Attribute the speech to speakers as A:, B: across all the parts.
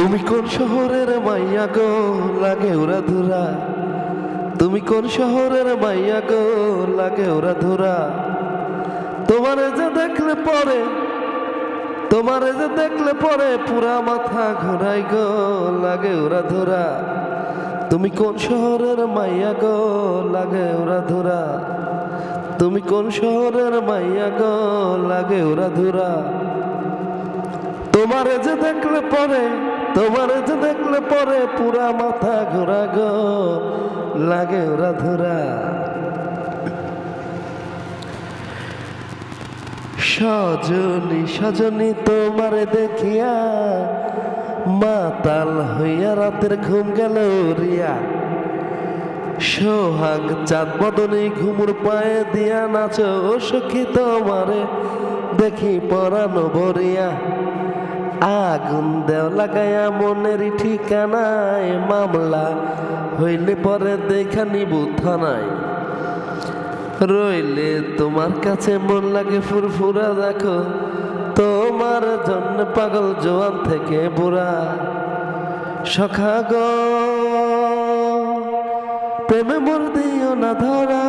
A: তুমি কোন শহরের মাইয়া গো? লাগে ওরা ধুরা। তুমি কোন শহরের মাইয়া গো? লাগে ওরা ধুরা। তোমারে যে দেখলে পরে, তোমারে যে দেখলে পরে পুরা মাথা ঘোরাই গো। লাগে ওরা ধুরা। তুমি কোন শহরের মাইয়া গো? লাগে ওরা ধুরা। তুমি কোন শহরের মাইয়া গো? লাগে ওরা ধুরা। তোমারে যে দেখলে পরে তোমারে যে দেখলে পরে পুরা মাথা ঘোরা গো, লাগে ওরা ধরা। সজনী সজনী তোমারে দেখিয়া মাতাল হইয়া রাতের ঘুম গেল রিয়া সোহাগ চাঁদ বদনে ঘুমুর পায়ে দিয়া নাচ সখী তোমারে দেখি পরানো বরিয়া আগুন দেও লাগায়া মনের ঠিকানায় মামলা হইলে পরে দেখা নিব থানায়। রইলে তোমার কাছে মন লাগে ফুরফুরা দেখো, তোমার জন্য পাগল জোয়ান থেকে বুড়া। সখা গো, প্রেমে মর দিও না ধরা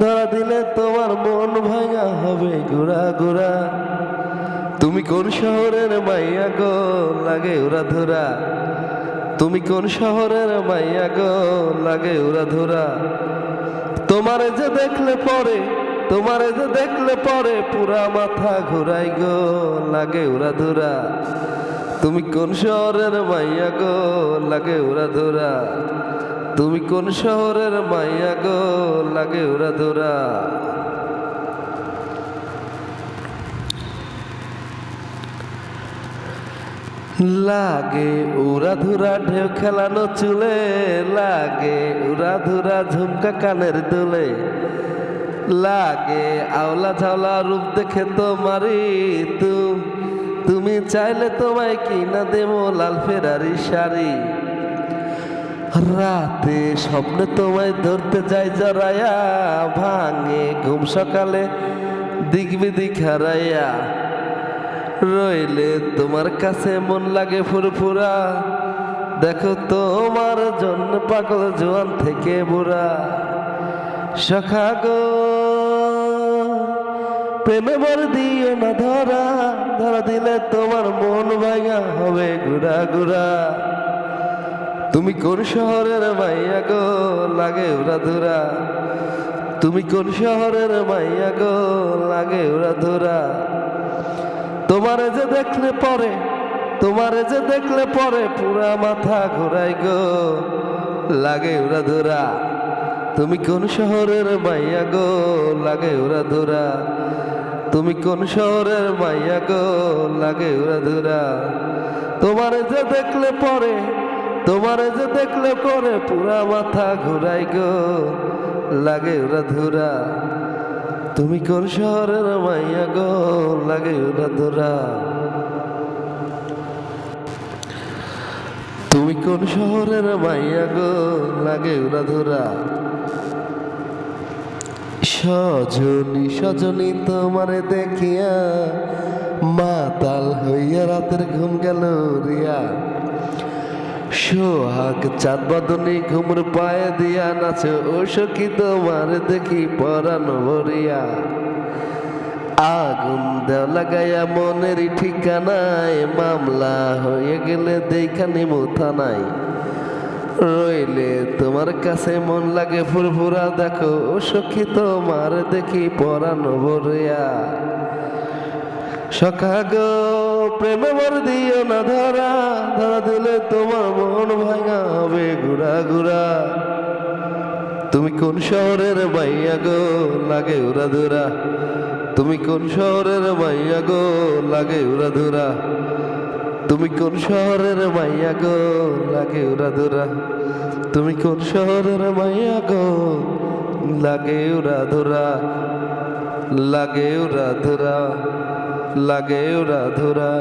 A: ধরা দিলে তোমার মন ভাঙা হবে গুড়া গুড়া। তুমি কোন শহরের মাইয়া গো? লাগে ওরা ধরা। তুমি কোন শহরের মাইয়া গো? লাগে ওরা ধরা। তোমারে যে দেখলে পরে, তোমারে যে দেখলে পরে পুরা মাথা ঘুরাই গো। লাগে ওরা ধরা। তুমি কোন শহরের মাইয়া গো? লাগে ওরা ধরা। তুমি কোন শহরের মাইয়া গো? লাগে ওরা ধরা। লাগে, উড়া ধুরা ঢেউ খেলানো চুলে লাগে, উড়া ধুরা ঝুমকা কানের দুলে লাগে। আওলা ঝাওলা রূপ দেখে তোমারি তু, তুমি চাইলে তোমায় কিনা দেবো লাল ফেরারি শাড়ি। রাতে স্বপ্নে তোমায় ধরতে যাই জড়াইয়া ভাঙে, ঘুম সকালে দিক বিদিক হারাইয়া। রইলে তোমার কাছে মন লাগে ফুরফুরা। দেখো তোমার জন্য পাগল জোয়ান থেকে বুড়া। সখা গো, প্রেমে মর দিও না ধরা। ধরা দিলে তোমার মন ভাঙা হবে গুড়া গুড়া তুমি কোন শহরের মাইয়া গো, লাগে ওরা ধুরা। তুমি কোন শহরের মাইয়া গো, লাগে ওরা ধুরা। তোমারে যে দেখলে পরে, তোমারে যে দেখলে পরে পুরা মাথা ঘোরাই গো। লাগে ওরা ধরা, তুমি কোন শহরের মাইয়া গো? লাগে ওরা ধরা, তুমি কোন শহরের মাইয়া গো? লাগে ওরা ধরা, তোমারে যে দেখলে পরে, তোমারে যে দেখলে পরে পুরা মাথা ঘোরাই গো। লাগে ওরা ধরা তুমি কোন শহরের মাইয়া গো? লাগে ওরা ধরা তুমি কোন শহরের মাইয়া গো? লাগে ওরা ধরা সজনী সজনী তোমারে দেখিয়া, মাতাল হইয়া রাতের ঘুম গেল রিয়া। সোহাগ চাঁদ বদনি ঘুমর পায়ে দিয়া নাচে, ও সখী তোমার দেখি পরানো ভরিয়া। আগুন দেও লাগাইয়া মনের ঠিকানায় মামলা হয়ে গেলে দেখানি মুথা নাই রইলে তোমার কাছে মন লাগে ফুরফুরা দেখো, ও সখী তোমার দেখি পরানো ভরিয়া। সখা প্রেমে মর দিও না ধরা ধরা দিলে তোমার মন ভাঙা হবে গুড়া গুড়া তুমি কোন শহরের মাইয়া গো? লাগে উড়া ধুরা। তুমি কোন শহরের মাইয়া গো? লাগে উড়া ধুরা। তুমি কোন শহরের মাইয়া গো? লাগে উড়া ধুরা। তুমি কোন শহরের মাইয়া গো? লাগে উড়া ধুরা। লাগে উড়া ধুরা। লাগে ওরা ধুরা